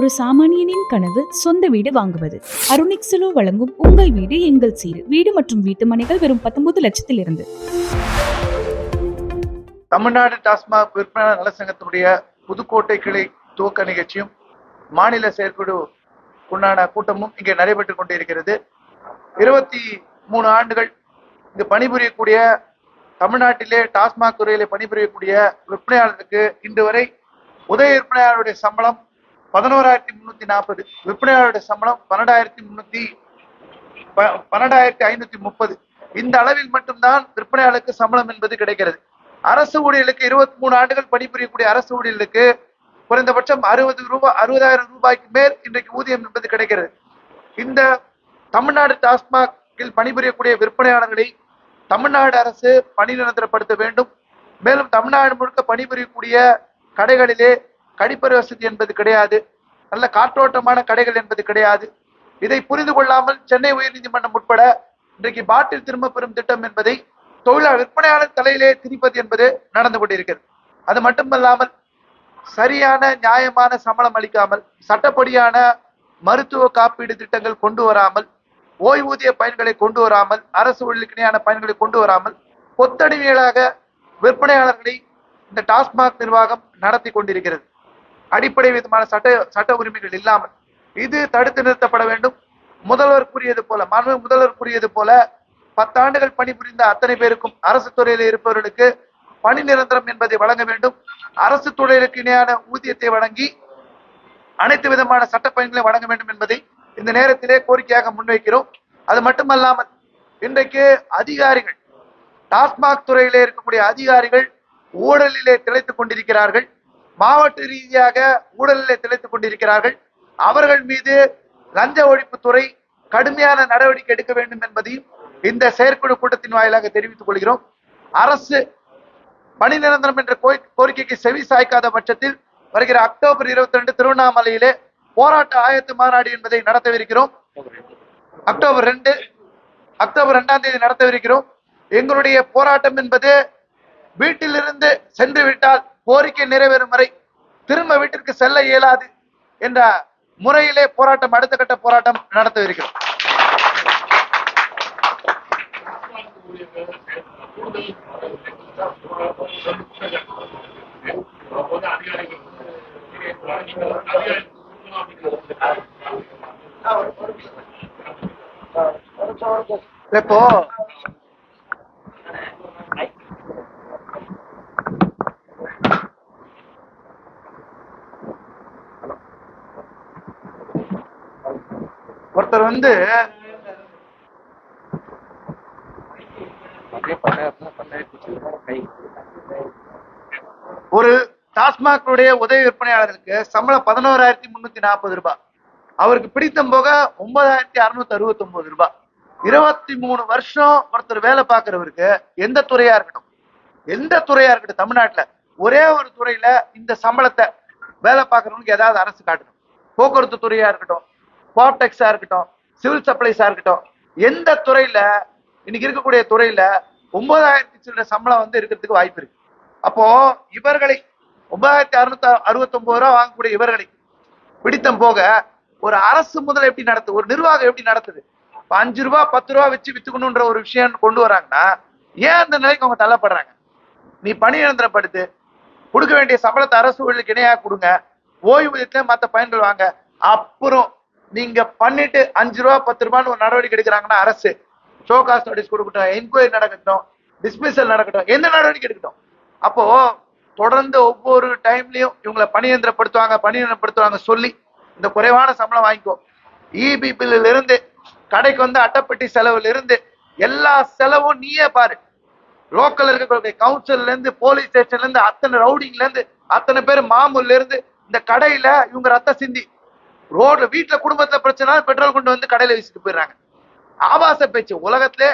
ஒரு சாமானியனின் கனவு சொந்த வீடு வாங்குவது. அருணிக்ஸலோ வழங்கும் உங்கள் வீடு எங்கள் சீடு வீடு மற்றும் வீட்டு மனைகள் வெறும் பத்தொன்பது லட்சத்தில் இருந்து தமிழ்நாடு டாஸ்மாக் விற்பனை நலசங்கத்தினுடைய புதுக்கோட்டை கிளை துவக்க நிகழ்ச்சியும் மாநில செயற்குழு உண்டான கூட்டமும் இங்கே நடைபெற்றுக் கொண்டிருக்கிறது. இருபத்தி மூணு ஆண்டுகள் இங்கு பணிபுரியக்கூடிய தமிழ்நாட்டிலே டாஸ்மாக் துறையிலே பணிபுரியக்கூடிய விற்பனையாளருக்கு இன்று வரை உதவி விற்பனையாளருடைய சம்பளம் பதினோராயிரத்தி முன்னூத்தி நாற்பது விற்பனையாளருடைய சம்பளம் பன்னெண்டாயிரத்தி முன்னூத்தி ப- பன்னெண்டாயிரத்தி ஐநூத்தி முப்பது. இந்த அளவில் மட்டும்தான் விற்பனையாளருக்கு சம்பளம் என்பது கிடைக்கிறது. அரசு ஊழியர்களுக்கு இருபத்தி மூணு ஆண்டுகள் பணிபுரியக்கூடிய அரசு ஊழியர்களுக்கு குறைந்தபட்சம் அறுபது ரூபாய் அறுபதாயிரம் ரூபாய்க்கு மேல் இன்றைக்கு ஊதியம் என்பது கிடைக்கிறது. இந்த தமிழ்நாடு டாஸ்மாகில் பணிபுரியக்கூடிய விற்பனையாளர்களை தமிழ்நாடு அரசு பணி நிரந்தரப்படுத்த வேண்டும். மேலும் தமிழ்நாடு முழுக்க பணிபுரியக்கூடிய கடைகளிலே கழிப்பறை வசதி என்பது கிடையாது. நல்ல காற்றோட்டமான கடைகள் என்பது கிடையாது. இதை புரிந்து கொள்ளாமல் சென்னை உயர்நீதிமன்றம் உட்பட இன்றைக்கு பாட்டில் திரும்ப பெறும் திட்டம் என்பதை தொழிலாளர் விற்பனையாளர் தலையிலே திணிப்பது என்பது நடந்து கொண்டிருக்கிறது. அது மட்டுமல்லாமல் சரியான நியாயமான சம்பளம் அளிக்காமல் சட்டப்படியான மருத்துவ காப்பீடு திட்டங்கள் கொண்டு வராமல் ஓய்வூதிய பயன்களை கொண்டு வராமல் அரசு ஊழியர்களுக்கு பயன்களை கொண்டு வராமல் கொத்தடிமைகளாக விற்பனையாளர்களை இந்த டாஸ்மாக் நிர்வாகம் நடத்தி கொண்டிருக்கிறது. அடிப்படை விதமான சட்ட சட்ட உரிமைகள் இல்லாமல் இது தடுத்து நிறுத்தப்பட வேண்டும். முதல்வர் கூறியது போல மாண்பு முதல்வர் கூறியது போல பத்தாண்டுகள் பணிபுரிந்த அத்தனை பேருக்கும் அரசு துறையில் இருப்பவர்களுக்கு பணி நிரந்தரம் என்பதை வழங்க வேண்டும். அரசு துறைகளுக்கு இணையான ஊதியத்தை வழங்கி அனைத்து விதமான சட்ட பயன்களை வழங்க வேண்டும் என்பதை இந்த நேரத்திலே கோரிக்கையாக முன்வைக்கிறோம். அது மட்டுமல்லாமல் இன்றைக்கு அதிகாரிகள் டாஸ்மாக் துறையிலே இருக்கக்கூடிய அதிகாரிகள் ஊழலிலே திளைத்துக் கொண்டிருக்கிறார்கள். மாவட்ட ரீதியாக ஊழலிலே திளைத்துக் கொண்டிருக்கிறார்கள். அவர்கள் மீது லஞ்ச ஒழிப்புத்துறை கடுமையான நடவடிக்கை எடுக்க வேண்டும் என்பதையும் இந்த செயற்குழு கூட்டத்தின் வாயிலாக தெரிவித்துக் கொள்கிறோம். அரசு பணி நிரந்தரம் என்ற கோரிக்கைக்கு செவி சாய்க்காத பட்சத்தில் வருகிற அக்டோபர் இருபத்தி ரெண்டு திருவண்ணாமலையிலே போராட்ட ஆயத்து மாநாடு என்பதை நடத்தவிருக்கிறோம். அக்டோபர் ரெண்டு அக்டோபர் ரெண்டாம் தேதி நடத்தவிருக்கிறோம். எங்களுடைய போராட்டம் என்பது வீட்டிலிருந்து சென்று விட்டால் கோரிக்கை நிறைவேறும் வரை திரும்ப வீட்டிற்கு செல்ல இயலாது என்ற முறையிலே போராட்டம் அடுத்த கட்ட போராட்டம் நடத்தவிருக்கிறோம் இப்போ ஒருத்தர் வந்து ஒரு டாஸ்மாகுடைய உதவி விற்பனையாளருக்கு சம்பளம் பதினோராயிரத்தி முன்னூத்தி நாற்பது ரூபாய். அவருக்கு பிடித்தம் போக ஒன்பதாயிரத்தி அறுநூத்தி அறுபத்தி ஒன்பது ரூபாய். இருபத்தி மூணு வருஷம் ஒருத்தர் வேலை பார்க்கறவருக்கு எந்த துறையா இருக்கட்டும் எந்த துறையா இருக்கட்டும் தமிழ்நாட்டுல ஒரே ஒரு துறையில இந்த சம்பளத்தை வேலை பார்க்கறவங்களுக்கு ஏதாவது அரசு காட்டணும். போக்குவரத்து துறையா இருக்கட்டும் கோப்டெக்ஸா இருக்கட்டும் சிவில் சப்ளைஸா இருக்கட்டும் எந்த துறையில இன்னைக்கு இருக்கக்கூடிய துறையில ஒன்பதாயிரத்தி சில்லற சம்பளம் வந்து இருக்கிறதுக்கு வாய்ப்பு இருக்கு. அப்போ இவர்களை ஒன்பதாயிரத்தி அறுநூத்தி அறுபத்தி ஒன்பது ரூபா வாங்கக்கூடிய இவர்களை பிடித்தம் போக ஒரு அரசு முதல் எப்படி நடத்து ஒரு நிர்வாகம் எப்படி நடத்துது? அஞ்சு ரூபா பத்து ரூபா வச்சு வித்துக்கணுன்ற ஒரு விஷயம் கொண்டு வராங்கன்னா ஏன் அந்த நிலைக்கு அவங்க தள்ளப்படுறாங்க? நீ பணி நிரந்தரப்படுத்து கொடுக்க வேண்டிய சம்பளத்தை அரசு ஊழியர்களுக்கு இணையாக கொடுங்க ஓய்வூதியத்துல மற்ற பயன்கள் வாங்க அப்புறம் நீங்க பண்ணிட்டு அஞ்சு ரூபா பத்து ரூபான்னு ஒரு நடவடிக்கை எடுக்கிறாங்கன்னா அரசு. ஷோ காஸ்ட் நோட்டீஸ் கொடுக்கட்டும் என்கொயரி நடக்கட்டும் டிஸ்மிசல் நடக்கட்டும் எந்த நடவடிக்கை எடுக்கட்டும். அப்போ தொடர்ந்து ஒவ்வொரு டைம்லயும் இவங்களை பணியந்திரப்படுத்துவாங்க பணியந்திரப்படுத்துவாங்க சொல்லி இந்த குறைவான சம்பளம் வாங்கிக்கோ. இபி இருந்து கடைக்கு வந்து அட்டைப்பெட்டி செலவுல இருந்து எல்லா செலவும் நீயே பாரு. லோக்கல் இருக்கக்கூடிய கவுன்சில்ல இருந்து போலீஸ் ஸ்டேஷன்ல இருந்து அத்தனை ரவுடிங்ல இருந்து அத்தனை பேர் மாமூல்ல இருந்து இந்த கடையில இவங்க ரத்த சிந்தி. ரோட்ல வீட்டுல குடும்பத்துல பிரச்சனை பெட்ரோல் கொண்டு வந்து கடையில வீசிட்டு போயிடுறாங்க. ஆபாச பேச்சு உலகத்துல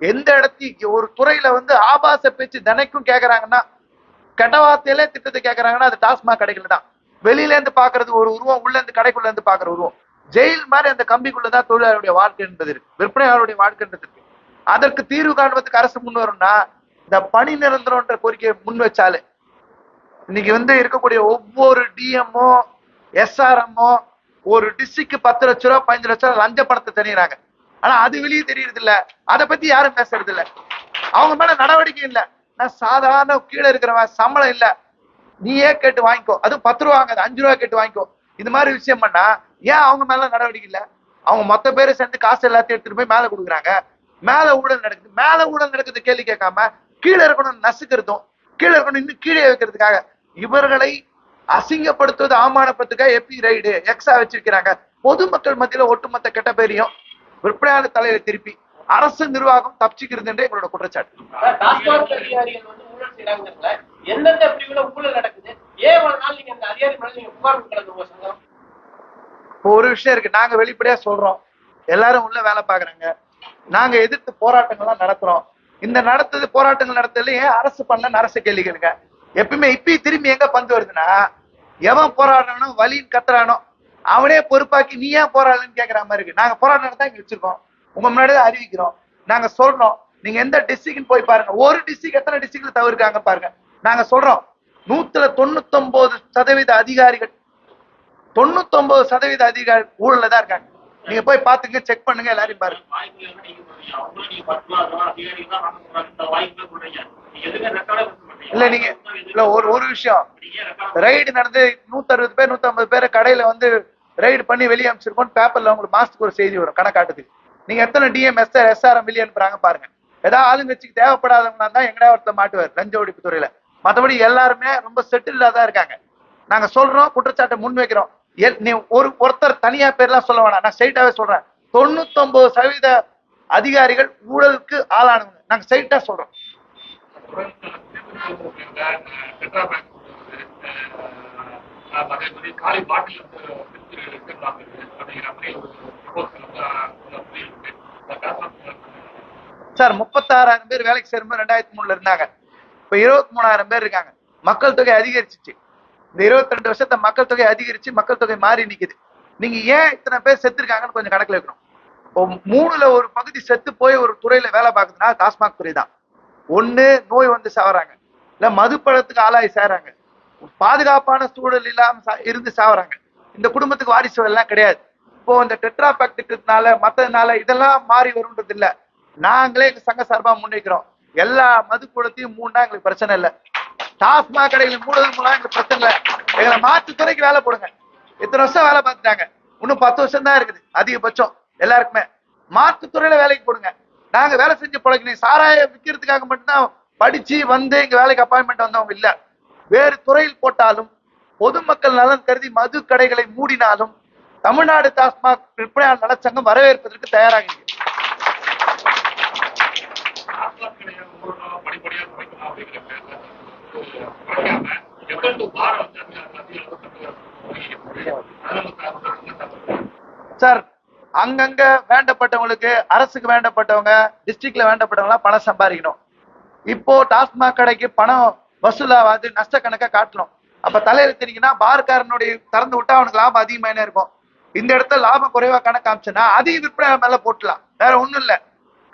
எந்த இடத்தையும் ஒரு துறையில வந்து ஆபாச பேச்சு தினைக்கும் கேக்குறாங்கன்னா கெட்ட வார்த்தையில திட்டத்தை கேக்குறாங்கன்னா அது டாஸ்மாக் கடைகள் தான். வெளியில இருந்து பாக்குறது ஒரு உருவம் உள்ள இருந்து கடைக்குள்ள இருந்து பாக்குற உருவம். ஜெயில் மாதிரி அந்த கம்பிக்குள்ளதான் தொழிலாளருடைய வாழ்க்கை என்பது இருக்கு. விற்பனையாளருடைய வாழ்க்கைன்றது இருக்கு. அதற்கு தீர்வு காண்பதற்கு அரசு முன் வரும்னா இந்த பணி நிரந்தரம்ன்ற கோரிக்கையை முன் வச்சாலே இன்னைக்கு வந்து இருக்கக்கூடிய ஒவ்வொரு டிஎம்ஓ எஸ்ஆர்எம்மோ ஒரு டிஸ்ட்ரிக்ட் பத்து லட்ச ரூபா பதினஞ்சு லட்ச ரூபா லஞ்ச பணத்தை தெரியுறாங்க ஆனா அது வெளியே தெரியறது இல்ல அதை பத்தி யாரும் பேசுறது இல்ல அவங்க மேல நடவடிக்கை இல்ல. நான் சாதாரண கீழே இருக்கிறவன் சம்பளம் இல்ல. நீயே கேட்டு வாங்கிக்கோ. அதுவும் பத்து ரூபா வாங்காது அஞ்சு ரூபா கேட்டு வாங்கிக்கோ. இந்த மாதிரி விஷயம் பண்ணா ஏன் அவங்க மேல நடவடிக்கை இல்ல? அவங்க மொத்த பேரை சேர்ந்து காசு எல்லாத்தையும் எடுத்துட்டு போய் மேல கொடுக்குறாங்க. மேல ஊழல் நடக்குது. மேல ஊழல் நடக்குது கேள்வி கேட்காம கீழே இருக்கணும் நசுக்கிறதும் கீழே இருக்கணும் இன்னும் கீழே வைக்கிறதுக்காக இவர்களை அசிங்கப்படுத்துவது அவமானப்படுத்துக்காக எப்பி ரைடு எக்ஸா வச்சிருக்கிறாங்க. பொதுமக்கள் மத்தியில ஒட்டுமொத்த கெட்ட பேரையும் விற்பனையாளர் தலையில திருப்பி அரசு நிர்வாகம் தப்பிச்சுக்கிறது என்றே எங்களோட குற்றச்சாட்டு. ஒரு விஷயம் இருக்கு. நாங்க வெளிப்படையா சொல்றோம். எல்லாரும் உள்ள வேலை பாக்குறாங்க நாங்க எதிர்த்து போராட்டங்கள்லாம் நடத்துறோம். இந்த நடத்தது போராட்டங்கள் நடத்தல ஏன் அரசு பண்ணலன்னு அரசு கேள்வி கேளுங்க. எப்பயுமே இப்பயும் திரும்பி எங்க பந்து வருதுன்னா எவன் போராடுறானோ வலின்னு கத்துறானோ அவனே பொறுப்பாக்கி நீ ஏன் போராடலன்னு கேக்குற மாதிரி இருக்கு. நாங்க போராட்டம் தான் இங்க வச்சிருக்கோம். உங்க முன்னாடி தான் அறிவிக்கிறோம். நாங்க சொல்றோம். நீங்க எந்த டிஸ்ட்ரிக்ட்னு போய் பாருங்க. ஒரு டிஸ்ட்ரிக்ட் எத்தனை டிஸ்ட்ரிக்ட்ல தவிர்க்காங்க பாருங்க. நாங்க சொல்றோம். நூத்துல தொண்ணூத்தொன்பது சதவீத அதிகாரிகள் தொண்ணூத்தொன்பது சதவீத அதிகாரி ஊழல்ல தான் இருக்காங்க. நீங்க போய் பாத்துங்க செக் பண்ணுங்க எல்லாரையும் பாருங்க. இல்ல நீங்க இல்ல ஒரு ஒரு விஷயம். ரைடு நடந்து நூத்தி அறுபது பேர் நூத்தி ஐம்பது பேரை கடையில வந்து ரைடு பண்ணி வெளியே அமைச்சிருக்கோம் பேப்பர்ல உங்களுக்கு மாசத்துக்கு ஒரு செய்தி வரும் கணக்காட்டுக்கு நீங்க எத்தனை டிஎம் எஸ்ஆர்எம் வெளியே அனுப்புறாங்க பாருங்க. ஏதாவது ஆளுங்கட்சிக்கு தேவைப்படாதவங்களா தான் எங்கடா ஒருத்தர் மாட்டுவார் லஞ்ச ஒழிப்பு துறையில மத்தபடி எல்லாருமே ரொம்ப செட்டில்டா தான் இருக்காங்க. நாங்க சொல்றோம் குற்றச்சாட்டை முன் வைக்கிறோம் ஒரு ஒருத்தர் தனியா பேர்லாம் சொல்ல வேணாம். நான் ஸ்ட்ரைட்டாவே சொல்றேன். தொண்ணூத்தொன்பது சதவீத அதிகாரிகள் ஊழலுக்கு ஆளானவங்க. நாங்க ஸ்ட்ரைட்டா சொல்றோம். சார் முப்பத்தாறாயிரம் பேர் வேலைக்கு சேரும்போது ரெண்டாயிரத்தி மூணுல இருந்தாங்க. இப்ப இருபத்தி மூணாயிரம் பேர் இருக்காங்க. மக்கள் தொகை அதிகரிச்சிச்சு. இந்த இருபத்தி ரெண்டு வருஷத்தை மக்கள் தொகை அதிகரிச்சு மக்கள் தொகை மாறி நிக்குது. நீங்க ஏன் இத்தனை பேர் செத்துருக்காங்கன்னு கொஞ்சம் கணக்குல வைக்கணும் மூணுல ஒரு பகுதி செத்து போய் ஒரு துறையில வேலை பார்க்குதுன்னா டாஸ்மாக் துறை தான். ஒண்ணு நோய் வந்து சாவறாங்க. இல்ல மதுப்பழத்துக்கு ஆளாகி சேர்றாங்க பாதுகாப்பான சூழல் இல்லாம இருந்து சாவறாங்க. இந்த குடும்பத்துக்கு வாரிசு எல்லாம் கிடையாது. இப்போ இந்த டெட்ரா பேக் திட்டத்தினால மத்ததுனால இதெல்லாம் மாறி வரும்ன்றது இல்ல. நாங்களே எங்க சங்க சார்பா முன்வைக்கிறோம். எல்லா மது கூடத்தையும் மூணா எங்களுக்கு பிரச்சனை இல்ல. டாஸ்மாக் கடைகளை மூடுதல் மூலம் எங்களுக்கு பிரச்சனை இல்லை. எங்களை மாற்று துறைக்கு வேலை போடுங்க. இத்தனை வருஷம் வேலை பார்த்துட்டாங்க. இன்னும் பத்து வருஷம் தான் இருக்குது. அதிகபட்சம். எல்லாருக்குமே. மாற்று துறையில வேலைக்கு போடுங்க. நாங்க வேலை செஞ்சு பழக்கணும் சாராய விற்கிறதுக்காக மட்டும்தான் படிச்சு வந்து எங்க வேலைக்கு அப்பாயின்மெண்ட் வந்தவங்க இல்ல. வேறு துறையில் போட்டாலும் பொதுமக்கள் நலன் கருதி மது கடைகளை மூடினாலும் தமிழ்நாடு டாஸ்மாக் விற்பனையாளர் நலச்சங்கம் வரவேற்பதற்கு தயாராக குறைக்காம எவ்வளவு பாரம் வந்து சார் அங்கங்க வேண்டப்பட்டவங்களுக்கு அரசுக்கு வேண்டப்பட்டவங்க டிஸ்ட்ரிக்ட்ல வேண்டப்பட்டவங்க பணம் சம்பாதிக்கணும். இப்போ டாஸ்மாக் கடைக்கு பணம் வசூலாவது நஷ்ட கணக்கா காட்டணும். அப்ப தலையில தெரியுங்கன்னா பார்காரனுடைய திறந்து விட்டா அவனுக்கு லாபம் அதிகமான இருக்கும். இந்த இடத்துல லாபம் குறைவா கணக்கு காமிச்சுன்னா அதையும் விற்பனை மேல போட்டலாம் வேற ஒண்ணும் இல்ல.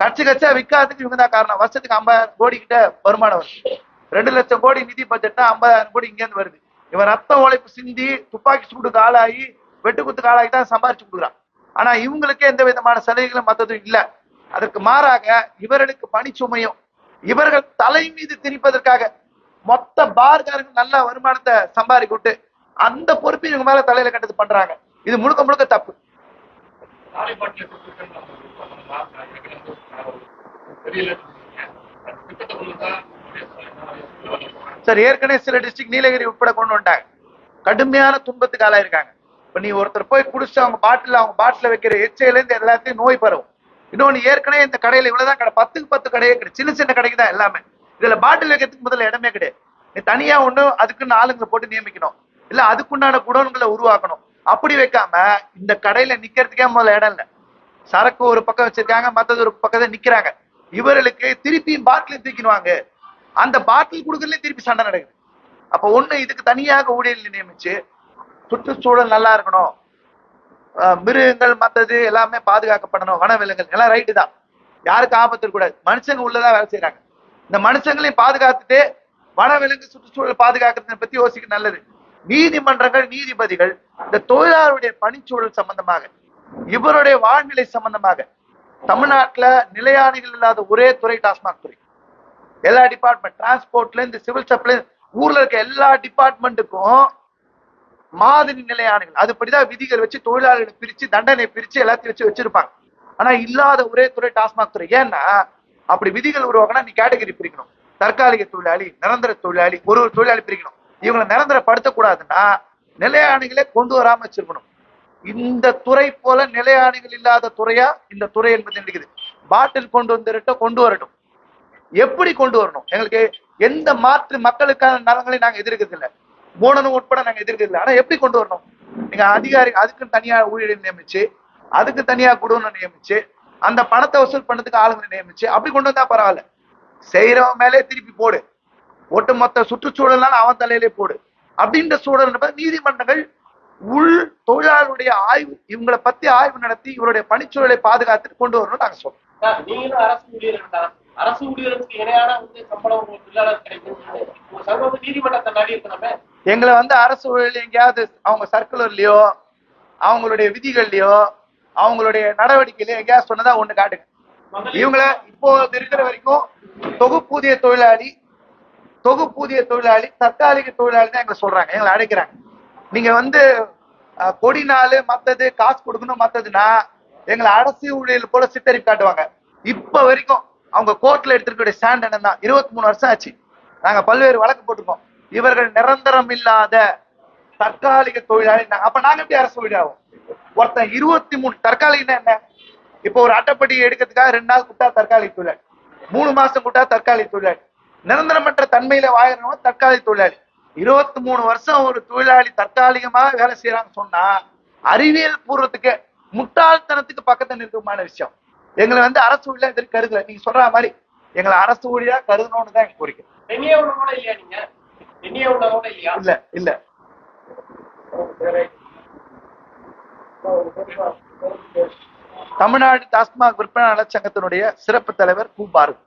கட்சி கட்சியா விற்காததுக்கு இவங்க தான் காரணம். வருஷத்துக்கு ஐம்பதாயிரம் கோடி கிட்ட வருமானம் வருது. ரெண்டு லட்சம் கோடி நிதி பட்ஜெட்னா ஐம்பதாயிரம் கோடி இங்க இருந்து வருது. இவன் ரத்த உழைப்பு சிந்தி துப்பாக்கி சூடுக்கு ஆளாகி வெட்டுக்குத்துக்கு ஆளாகி தான் சம்பாரிச்சு கொடுக்குறான். ஆனா இவங்களுக்கே எந்த விதமான சலுகைகளும் மத்ததும் இல்ல. அதற்கு மாறாக இவர்களுக்கு பணிச்சுமையும் இவர்கள் தலை மீது திணிப்பதற்காக மொத்த பார்காரங்க நல்ல வருமானத்தை சம்பாதிக்க விட்டு அந்த பொறுப்பை இவங்க மேல தலையில கட்டது பண்றாங்க. இது முழுக்க முழுக்க தப்பு. தெரியல சார் ஏற்கனவே சில டிஸ்ட்ரிக்ட் நீலகிரி உட்பட கொண்டு வந்துட்டாங்க. கடுமையான துன்பத்துக்கு ஆளாயிருக்காங்க. இப்ப நீ ஒருத்தர் போய் குடிச்சு அவங்க பாட்டில் அவங்க பாட்டில் வைக்கிற எச்சையில இருந்து எல்லாத்தையும் நோய் பரவும். இன்னொன்னு ஏற்கனவே இந்த கடையில இவ்வளவுதான் கடை பத்துக்கு பத்து கடையே கிடையாது. சின்ன சின்ன கடைக்கு தான் எல்லாமே. இதுல பாட்டில் வைக்கிறதுக்கு முதல்ல இடமே கிடையாது. நீ தனியா ஒண்ணு அதுக்குன்னு ஆளுங்களை போட்டு நியமிக்கணும். இல்ல அதுக்குண்டான குடோன்களை உருவாக்கணும். அப்படி வைக்காம இந்த கடையில நிக்கிறதுக்கே முதல்ல இடம் இல்லை. சரக்கு ஒரு பக்கம் வச்சிருக்காங்க மத்தது ஒரு பக்கத்தை நிக்கிறாங்க. இவர்களுக்கு திருப்பியும் பாட்டிலையும் தூக்கிடுவாங்க அந்த பாட்டில் கொடுக்கறதுலயும் திருப்பி சண்டை நடக்குது. அப்ப ஒண்ணு இதுக்கு தனியாக ஊழியர்கள் நியமிச்சு சுற்றுச்சூழல் நல்லா இருக்கணும். மிருகங்கள் மற்றது எல்லாமே பாதுகாக்கப்படணும். வனவிலங்குகள் எல்லாம் ரைட்டு தான். யாருக்கு ஆபத்து கூடாது மனுஷங்க உள்ளதான் வேலை செய்யறாங்க இந்த மனுஷங்களையும் பாதுகாத்துட்டு வனவிலங்கு சுற்றுச்சூழல் பாதுகாக்கிறத பத்தி யோசிக்க நல்லது. நீதிமன்றங்கள் நீதிபதிகள் இந்த தொழிலாளருடைய பணிச்சூழல் சம்பந்தமாக இவருடைய வாழ்நிலை சம்பந்தமாக தமிழ்நாட்டுல நிலையானிகள் இல்லாத ஒரே துறை டாஸ்மாக் துறை. எல்லா டிபார்ட்மெண்ட் டிரான்ஸ்போர்ட்ல இருந்து சிவில் சப்ளை ஊர்ல இருக்க எல்லா டிபார்ட்மெண்ட்டுக்கும் மாதிரி நிலையானங்கள் அதுபடிதான் விதிகள் வச்சு தொழிலாளர்களை பிரிச்சு தண்டனை பிரிச்சு எல்லாத்தையும் வச்சு வச்சிருப்பாங்க. ஆனா இல்லாத ஒரே துறை டாஸ்மாக் துறை. ஏன்னா அப்படி விதிகள் உருவாக்கினா நீ கேட்டகரி பிரிக்கணும். தற்காலிக தொழிலாளி நிரந்தர தொழிலாளி ஒரு ஒரு தொழிலாளி பிரிக்கணும். இவங்களை நிரந்தரப்படுத்தக்கூடாதுன்னா நிலையாணிகளே கொண்டு வராம வச்சிருக்கணும். இந்த துறை போல நிலையாணிகள் இல்லாத துறையா இந்த துறை என்பது நினைக்குது. பாட்டில் கொண்டு வந்துருட்டும் கொண்டு வரட்டும். எப்படி கொண்டு வரணும்? எங்களுக்கு எந்த மாற்று மக்களுக்கான நலங்களை நாங்க எதிர்க்கிறது இல்லை. மூணனும் உட்பட நாங்க எதிர்க்கிறது இல்லை. ஆனா எப்படி கொண்டு வரணும்? நீங்க அதிகாரி அதுக்கு தனியா ஊழியரை நியமிச்சு அதுக்கு தனியா குடோனை நியமிச்சு அந்த பணத்தை வசூல் பண்ணதுக்கு ஆளுங்களை நியமிச்சு அப்படி கொண்டு வந்தா பரவாயில்ல. செய்யறவன் மேலே திருப்பி போடு. ஒட்டுமொத்த சுற்றுச்சூழல்னால அவன் தலையிலே போடு. அப்படின்ற சூழல் என்பது நீதிமன்றங்கள் உள் தொழிலாளருடைய ஆய்வு இவங்களை பத்தி ஆய்வு நடத்தி இவருடைய பணிச்சூழலை பாதுகாத்துட்டு கொண்டு வரணும்னு நாங்க சொல்றோம். அரசு ஊழியர்கள் ஊழியர்களுக்கு இணையான வந்து சம்பளம் உங்களுக்கு தொழிலாளர் கிடைக்கும். வந்து நீதிமன்றத்தை நாடி இருக்கணுமே எங்களை வந்து அரசு ஊழியர் எங்கேயாவது அவங்க சர்க்குலர்லயோ அவங்களுடைய விதிகள்லயோ அவங்களுடைய நடவடிக்கையிலயோ எங்கேயாவது சொன்னதா ஒண்ணு காட்டுங்க. இவங்கள இப்போ இருக்கிற வரைக்கும் தொகுப்பூதிய தொழிலாளி தொகுப்பூதிய தொழிலாளி தற்காலிக தொழிலாளி தான் எங்களை சொல்றாங்க எங்களை அழைக்கிறாங்க. நீங்க வந்து கொடி நாள் மத்தது காசு கொடுக்கணும் மத்ததுன்னா எங்களை அரசு ஊழியர் போல சித்தரிப்பு காட்டுவாங்க. இப்ப வரைக்கும் அவங்க கோர்ட்ல எடுத்திருக்கக்கூடிய ஸ்டாண்ட் என்னன்னா இருபத்தி மூணு வருஷம் ஆச்சு. நாங்க பல்வேறு வழக்கு போட்டிருக்கோம். இவர்கள் நிரந்தரம் இல்லாத தற்காலிக தொழிலாளி. அப்ப நாங்க எப்படி அரசு தொழிலாகும் ஒருத்தன் இருபத்தி மூணு தற்காலிகனா என்ன? இப்போ ஒரு அட்டைப்படி எடுக்கிறதுக்காக ரெண்டு நாள் கூட்டா தற்காலிக தொழிலாளி. மூணு மாசம் கூட்டா தற்காலிக தொழிலாளி. நிரந்தரமற்ற தன்மையில வாழறவங்க தற்காலிக தொழிலாளி. இருபத்தி மூணு வருஷம் ஒரு தொழிலாளி தற்காலிகமாக வேலை செய்யறாங்கன்னு சொன்னா அறிவியல் பூர்வத்துக்கு முட்டாள்தனத்துக்கு பக்கத்துல நிற்கமான விஷயம். எங்களை வந்து அரசு ஊழியா இது கருதல. நீங்க சொல்ற மாதிரி எங்களை அரசு ஊழியா கருதணும்னு தான் எனக்கு கோரிக்கை. இல்ல இல்ல. தமிழ்நாடு டாஸ்மாக் விற்பனை நலச்சங்கத்தினுடைய சிறப்பு தலைவர் கு பாரதி.